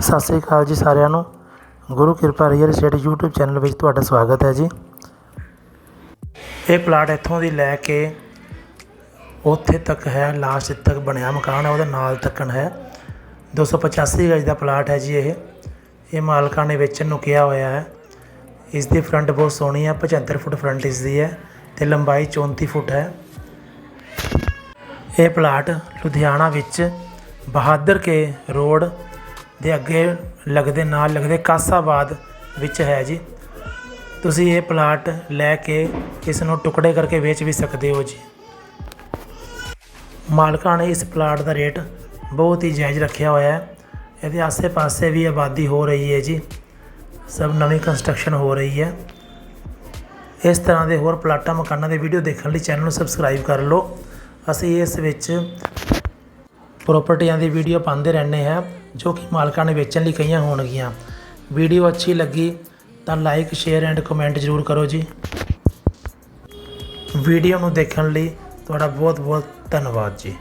ਸਤਿ ਸ੍ਰੀ ਅਕਾਲ ਜੀ ਸਾਰਿਆਂ ਨੂੰ। ਗੁਰੂ ਕਿਰਪਾ ਰੀਅਲ ਸਟੇਟ YouTube ਚੈਨਲ ਵਿੱਚ ਤੁਹਾਡਾ ਸਵਾਗਤ ਹੈ ਜੀ। ਇਹ ਪਲਾਟ ਇੱਥੋਂ ਦੀ ਲੈ ਕੇ ਉੱਥੇ ਤੱਕ ਹੈ ਲਾਸਟ ਤੱਕ ਬਣਿਆ ਮਕਾਨ ਹੈ, ਉਹਦੇ ਨਾਲ ਤੱਕਣ ਹੈ। 285 ਗਜ ਦਾ ਪਲਾਟ ਹੈ ਜੀ ਇਹ। ਇਹ ਮਾਲਕਾਂ ਨੇ ਵੇਚਣ ਨੂੰ ਕਿਹਾ ਹੋਇਆ ਹੈ। ਇਸ ਦੀ ਫਰੰਟ ਬਹੁਤ ਸੋਹਣੀ ਹੈ 75 ਫੁੱਟ ਫਰੰਟ ਇਸ ਦੀ ਹੈ ਤੇ ਲੰਬਾਈ 34 ਫੁੱਟ ਹੈ। ਇਹ ਪਲਾਟ ਲੁਧਿਆਣਾ ਵਿੱਚ ਬਹਾਦਰ ਕੇ ਰੋਡ ਦੇ ਅੱਗੇ ਲੱਗਦੇ ਨਾਲ ਲੱਗਦੇ ਕਾਸਾਬਾਦ ਵਿੱਚ ਹੈ ਜੀ। ਤੁਸੀਂ ਇਹ ਪਲਾਟ ਲੈ ਕੇ ਇਸ ਨੂੰ ਟੁਕੜੇ ਕਰਕੇ ਵੇਚ ਵੀ ਸਕਦੇ ਹੋ ਜੀ। ਮਾਲਕਾਂ ਨੇ ਇਸ ਪਲਾਟ ਦਾ ਰੇਟ ਬਹੁਤ ਹੀ ਜਾਇਜ਼ ਰੱਖਿਆ ਹੋਇਆ ਹੈ। ਇਹਦੇ ਆਸੇ-ਪਾਸੇ ਵੀ ਆਬਾਦੀ ਹੋ ਰਹੀ ਹੈ ਜੀ। ਸਭ ਨਵੀਂ ਕੰਸਟਰਕਸ਼ਨ ਹੋ ਰਹੀ ਹੈ। ਇਸ ਤਰ੍ਹਾਂ ਦੇ ਹੋਰ ਪਲਾਟਾਂ ਮਕਾਨਾਂ ਦੇ ਵੀਡੀਓ ਦੇਖਣ ਲਈ ਚੈਨਲ ਨੂੰ ਸਬਸਕ੍ਰਾਈਬ ਕਰ ਲਓ। ਅਸੀਂ ਇਸ ਵਿੱਚ ਪ੍ਰਾਪਰਟੀਆਂ ਦੀ ਵੀਡੀਓ ਪਾਉਂਦੇ ਰਹਿੰਦੇ ਹਾਂ, ਜੋ ਕਿ ਮਾਲਕਾਂ ਨੇ ਵੇਚਣ ਲਈ ਕਈਆਂ ਹੋਣਗੀਆਂ। ਵੀਡੀਓ ਅੱਛੀ ਲੱਗੀ ਤਾਂ ਲਾਈਕ ਸ਼ੇਅਰ ਐਂਡ ਕਮੈਂਟ ਜ਼ਰੂਰ ਕਰੋ ਜੀ। ਵੀਡੀਓ ਨੂੰ ਦੇਖਣ ਲਈ ਤੁਹਾਡਾ ਬਹੁਤ ਬਹੁਤ ਧੰਨਵਾਦ ਜੀ।